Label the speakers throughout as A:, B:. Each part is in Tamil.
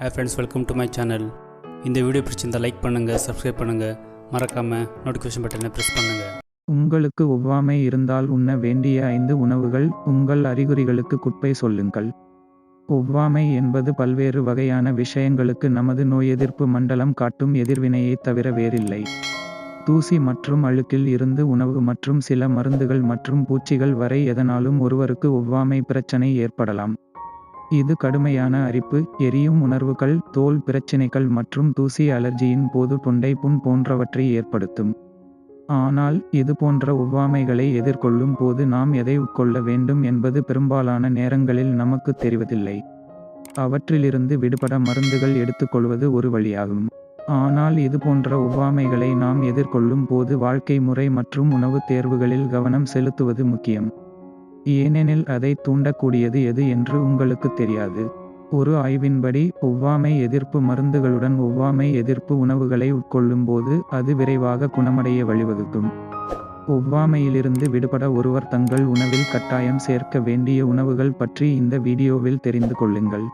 A: Hey friends welcome to my channel இந்த வீடியோ பிடிச்சிருந்தால் லைக் பண்ணுங்கள் சப்ஸ்கிரைப் பண்ணுங்கள் மறக்காமல் நோட்டிஃபிகேஷன் பட்டனை ப்ரெஸ் பண்ணுங்கள்
B: உங்களுக்கு ஒவ்வாமை இருந்தால் உண்ண வேண்டிய ஐந்து உணவுகள் உங்கள் அறிகுறிகளுக்கு குப்பை சொல்லுங்கள். ஒவ்வாமை என்பது பல்வேறு வகையான விஷயங்களுக்கு நமது நோய் எதிர்ப்பு மண்டலம் காட்டும் எதிர்வினையை தவிர வேறில்லை. தூசி மற்றும் அழுக்கில் இருந்து உணவு மற்றும் சில மருந்துகள் மற்றும் பூச்சிகள் வரை எதனாலும் ஒருவருக்கு ஒவ்வாமை பிரச்சனை ஏற்படலாம். இது கடுமையான அரிப்பு எரியும் உணர்வுகள் தோல் பிரச்சினைகள் மற்றும் தூசி அலர்ஜியின் போது தொண்டை புண் போன்றவற்றை ஏற்படுத்தும். ஆனால் இது போன்ற ஒவ்வாமைகளை எதிர்கொள்ளும் போது நாம் எதை உட்கொள்ள வேண்டும் என்பது பெரும்பாலான நேரங்களில் நமக்கு தெரிவதில்லை. அவற்றிலிருந்து விடுபட மருந்துகள் எடுத்துக்கொள்வது ஒரு வழியாகும். ஆனால் இது போன்ற ஒவ்வாமைகளை நாம் எதிர்கொள்ளும் போது வாழ்க்கை முறை மற்றும் உணவு தேர்வுகளில் கவனம் செலுத்துவது முக்கியம். ஏனெனில் அதை தூண்டக்கூடியது எது என்று உங்களுக்கு தெரியாது. ஒரு ஆய்வின்படி ஒவ்வாமை எதிர்ப்பு மருந்துகளுடன் ஒவ்வாமை எதிர்ப்பு உணவுகளை உட்கொள்ளும்போது அது விரைவாக குணமடைய வழிவகுக்கும். ஒவ்வாமையிலிருந்து விடுபட ஒருவர் தங்கள் உணவில் கட்டாயம் சேர்க்க வேண்டிய உணவுகள் பற்றி இந்த வீடியோவில் தெரிந்து கொள்ளுங்கள்.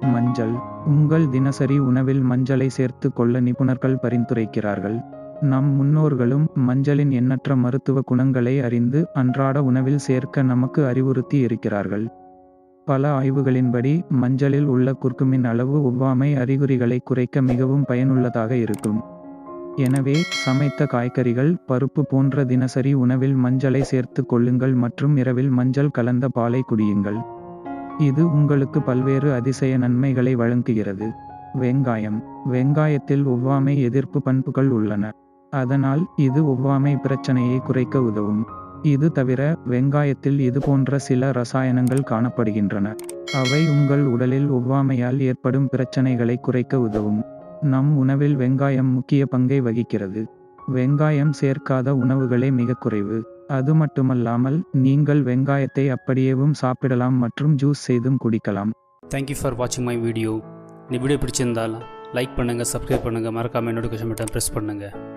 B: மஞ்சள். உங்கள் தினசரி உணவில் மஞ்சளை சேர்த்து கொள்ள நிபுணர்கள் பரிந்துரைக்கிறார்கள். நம் முன்னோர்களும் மஞ்சளின் எண்ணற்ற மருத்துவ குணங்களை அறிந்து அன்றாட உணவில் சேர்க்க நமக்கு அறிவுறுத்தி இருக்கிறார்கள். பல ஆய்வுகளின்படி மஞ்சளில் உள்ள குர்குமின் அளவு ஒவ்வாமை அறிகுறிகளை குறைக்க மிகவும் பயனுள்ளதாக இருக்கும். எனவே சமைத்த காய்கறிகள் பருப்பு போன்ற தினசரி உணவில் மஞ்சளை சேர்த்து கொள்ளுங்கள் மற்றும் இரவில் மஞ்சள் கலந்த பாலை குடியுங்கள். இது உங்களுக்கு பல்வேறு அதிசய நன்மைகளை வழங்குகிறது. வெங்காயம். வெங்காயத்தில் ஒவ்வாமை எதிர்ப்பு பண்புகள் உள்ளன. அதனால் இது ஒவ்வாமை பிரச்சனையை குறைக்க உதவும். இது தவிர வெங்காயத்தில் இது போன்ற சில ரசாயனங்கள் காணப்படுகின்றன. அவை உங்கள் உடலில் ஒவ்வாமையால் ஏற்படும் பிரச்சனைகளை குறைக்க உதவும். நம் உணவில் வெங்காயம் முக்கிய பங்கை வகிக்கிறது. வெங்காயம் சேர்க்காத உணவுகளே மிக குறைவு. அது மட்டுமல்லாமல் நீங்கள் வெங்காயத்தை அப்படியேவும் சாப்பிடலாம் மற்றும் ஜூஸ் செய்தும் குடிக்கலாம்.
A: தேங்க்யூ ஃபார் வாட்சிங் மை வீடியோ இந்த வீடியோ பிடிச்சிருந்தால் லைக் பண்ணுங்கள் சப்ஸ்கிரைப் பண்ணுங்கள் மறக்காமல் நோட்டிஃபிகேஷன் பட்டன் ப்ரெஸ் பண்ணுங்கள்